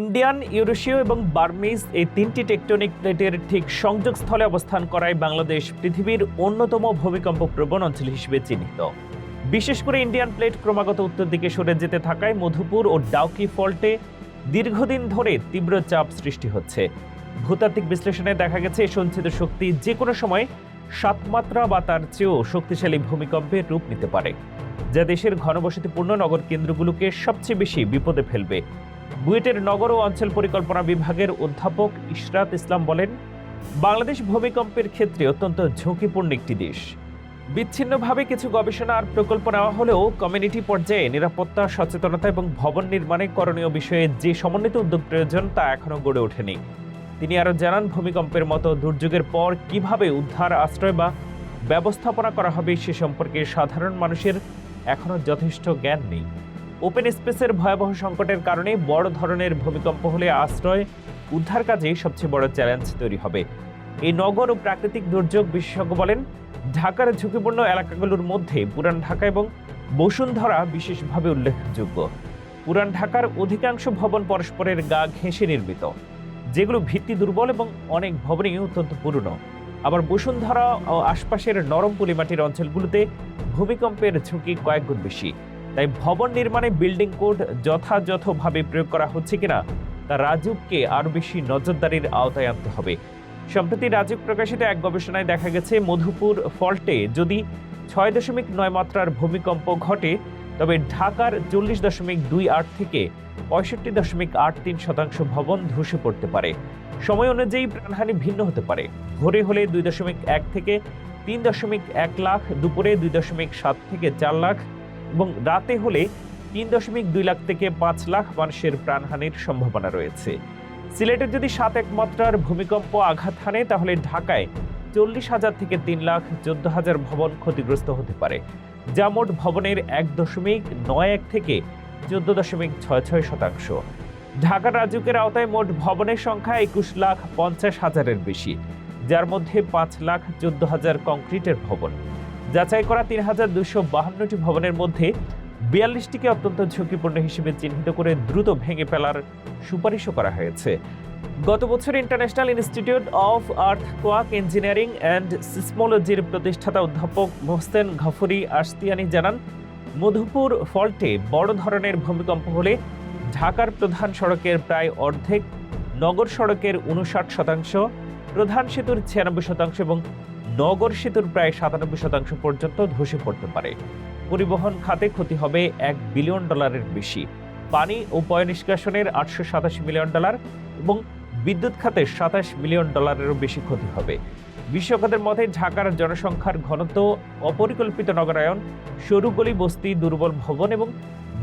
Indian, ইউরেশীয় এবং Burmese এই তিনটি টেকটনিক প্লেটের ঠিক সংযোগস্থলে অবস্থান করায় বাংলাদেশ পৃথিবীর অন্যতম ভূমিকম্প প্রবণ অঞ্চল হিসেবে চিহ্নিত। বিশেষ করে ইন্ডিয়ান প্লেট ক্রমাগত উত্তর দিকে সরে যেতে থাকায় মধুপুর ও ডাউকি ফল্টে দীর্ঘদিন ধরে তীব্র চাপ সৃষ্টি হচ্ছে। ভূতাত্ত্বিক বিশ্লেষণে দেখা গেছে সঞ্চিত শক্তি যে কোনো সময় সাত মাত্রা বা তার চেয়েও শক্তিশালী ভূমিকম্পের রূপ নিতে পারে, যা দেশের ঘনবসতিপূর্ণ নগর কেন্দ্রগুলোকে সবচেয়ে বেশি বিপদে ফেলবে। বুয়েটের নগর ও অঞ্চল পরিকল্পনা বিভাগের অধ্যাপক ইশরাত ইসলাম বলেন, বাংলাদেশ ভূমিকম্পের ক্ষেত্রে অত্যন্ত ঝুঁকিপূর্ণ একটি দেশ। বিচ্ছিন্নভাবে কিছু গবেষণা আর প্রকল্প নেওয়া হলেও কমিউনিটি পর্যায়ে নিরাপত্তা, সচেতনতা এবং ভবন নির্মাণে করণীয় বিষয়ে যে সমন্বিত উদ্যোগ প্রয়োজন তা এখনও গড়ে ওঠেনি। তিনি আরও জানান, ভূমিকম্পের মতো দুর্যোগের পর কীভাবে উদ্ধার, আশ্রয় বা ব্যবস্থাপনা করা হবে সে সম্পর্কে সাধারণ মানুষের এখনও যথেষ্ট জ্ঞান নেই। ওপেন স্পেসের ভয়াবহ সংকটের কারণে বড় ধরনের ভূমিকম্প হলে আশ্রয়, উদ্ধার কাজে সবচেয়ে বড় চ্যালেঞ্জ তৈরি হবে। এই নগর ও প্রাকৃতিক দুর্যোগ বিশেষজ্ঞ বলেন, ঢাকার ঝুঁকিপূর্ণ এলাকাগুলোর মধ্যে পুরান ঢাকা এবং বসুন্ধরা বিশেষভাবে উল্লেখযোগ্য। পুরান ঢাকার অধিকাংশ ভবন পরস্পরের গা ঘেঁষে নির্মিত, যেগুলো ভিত্তি দুর্বল এবং অনেক ভবনই অত্যন্ত পুরনো। আবার বসুন্ধরা ও আশপাশের নরম পলিমাটির অঞ্চলগুলোতে ভূমিকম্পের ঝুঁকি কয়েক গুণ বেশি। তাই ভবন নির্মাণে বিল্ডিং কোড যথাযথভাবে প্রয়োগ করা হচ্ছে কিনা তা রাজুককে আরও বেশি নজরদারির আওতায় আনতে হবে। সম্প্রতি রাজুক প্রকাশিত এক গবেষণায় দেখা গেছে, মধুপুর ফল্টে যদি ছয় দশমিক নয় মাত্রার ভূমিকম্প ঘটে, তবে ঢাকার চল্লিশ দশমিক দুই আট থেকে পঁয়ষট্টি দশমিক আট তিন শতাংশ ভবন ধসে পড়তে পারে। সময় অনুযায়ী প্রাণহানি ভিন্ন হতে পারে। ভোরে হলে দুই দশমিক এক থেকে তিন দশমিক এক লাখ, দুপুরে দুই দশমিক সাত থেকে চার লাখ এবং রাতে হলে তিন দশমিক দুই লাখ থেকে পাঁচ লাখ মানুষের প্রাণহানির সম্ভাবনা রয়েছে। সিলেটে যদি সাত এক মাত্রার ভূমিকম্প আঘাত হানে, তাহলে ঢাকায় চল্লিশ হাজার থেকে তিন লাখ চোদ্দ হাজার ভবন ক্ষতিগ্রস্ত হতে পারে। যা মোট ভবনের এক দশমিক নয় এক থেকে চোদ্দ দশমিক ছয় ছয় শতাংশ। ঢাকা রাজুকের আওতায় মোট ভবনের সংখ্যা একুশ লাখ পঞ্চাশ হাজারের বেশি, যার মধ্যে পাঁচ লাখ চোদ্দ হাজার কংক্রিটের ভবন। যাচাই করা তিন হাজার দুশো বাহান্নটি ভবনের মধ্যে বিয়াল্লিশটিকে অত্যন্ত ঝুঁকিপূর্ণ হিসেবে চিহ্নিত করে দ্রুত ভেঙে ফেলার সুপারিশও করা হয়েছে। গত বছর international institute of earthquake engineering and সিসমোলজির প্রতিষ্ঠাতা অধ্যাপক মোহসেন ঘফরি আশতিয়ানি জানান, মধুপুর ফল্টে বড় ধরনের ভূমিকম্প হলে ঢাকার প্রধান সড়কের প্রায় অর্ধেক, নগর সড়কের উনষাট শতাংশ, প্রধান সেতুর ছিয়ানব্বই শতাংশ এবং নগর সেতুর প্রায় সাতানব্বই শতাংশ পর্যন্ত ধসে পড়তে পারে। পরিবহন খাতে ক্ষতি হবে এক বিলিয়ন ডলারের বেশি। পানি ও পয় নিষ্কাশনের আটশো সাতাশি মিলিয়ন ডলার এবং বিদ্যুৎ খাতে সাতাশ মিলিয়ন ডলারেরও বেশি ক্ষতি হবে। বিশ্বকাতের মতে ঢাকার জনসংখ্যার ঘনত্ব, অপরিকল্পিত নগরায়ন, সরু গলি বস্তি, দুর্বল ভবন এবং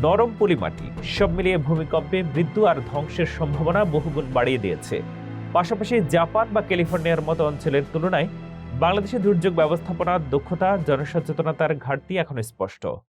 নরম পলিমাটি সব মিলিয়ে ভূমিকম্পে মৃত্যু আর ধ্বংসের সম্ভাবনা বহুগুণ বাড়িয়ে দিয়েছে। পাশাপাশি জাপান বা ক্যালিফোর্নিয়ার মতো অঞ্চলের তুলনায় বাংলাদেশের দুর্যোগ ব্যবস্থাপনার দক্ষতা জনসচেতনতার ঘাটতি এখন স্পষ্ট।